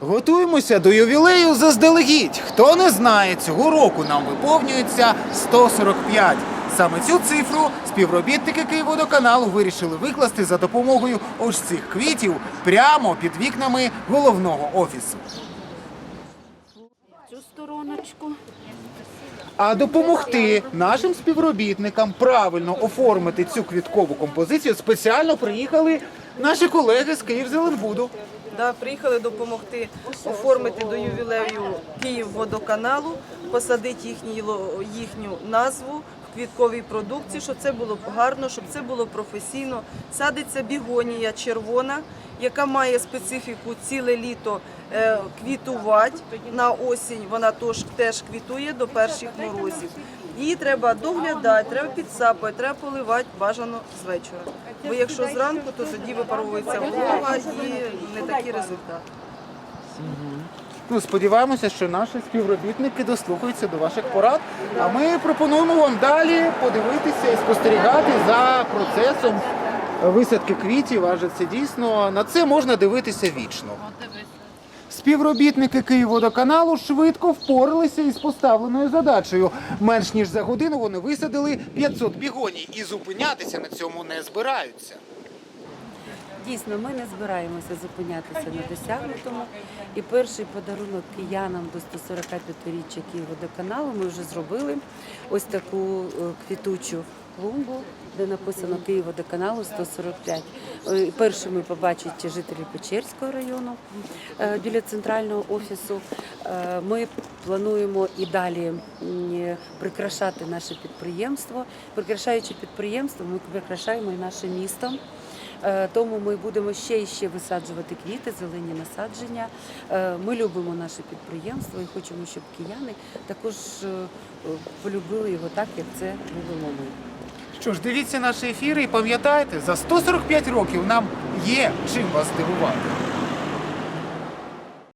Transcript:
Готуємося до ювілею заздалегідь. Хто не знає, цього року нам виповнюється 145. Саме цю цифру співробітники Київводоканалу вирішили викласти за допомогою ось цих квітів прямо під вікнами головного офісу. Цю стороночку. А допомогти нашим співробітникам правильно оформити цю квіткову композицію спеціально приїхали наші колеги з Київзеленбуду. Да, приїхали допомогти оформити до ювілею Київводоканалу, посадити їхню, їхню назву квітковій продукції, щоб це було гарно, щоб це було професійно. Садиться бігонія червона, яка має специфіку ціле літо е, квітувати. На осінь вона теж, квітує до перших морозів. Її треба доглядати, треба підсапати, треба поливати бажано з вечора. Бо якщо зранку, то тоді випаровується волога і не такий результат. Ну, сподіваємося, що наші співробітники дослухаються до ваших порад. А ми пропонуємо вам далі подивитися і спостерігати за процесом висадки квітів, адже це дійсно на це можна дивитися вічно. Співробітники Київводоканалу швидко впоралися із поставленою задачею. Менш ніж за годину вони висадили 500 бігоній і зупинятися на цьому не збираються. Дійсно, ми не збираємося зупинятися на досягнутому. І перший подарунок киянам до 145-річчя Київводоканалу ми вже зробили ось таку е, квітучу клумбу, де написано Київводоканалу 145. Е, Першими побачать жителі Печерського району е, біля центрального офісу. Ми плануємо і далі прикрашати наше підприємство. Прикрашаючи підприємство, ми прикрашаємо і наше місто. Е, Тому ми будемо ще і ще висаджувати квіти, зелені насадження. Е, Ми любимо наше підприємство і хочемо, щоб кияни також е, полюбили його так, як це любимо ми. Що ж, дивіться наші ефіри і пам'ятайте, за 145 років нам є чим вас здивувати.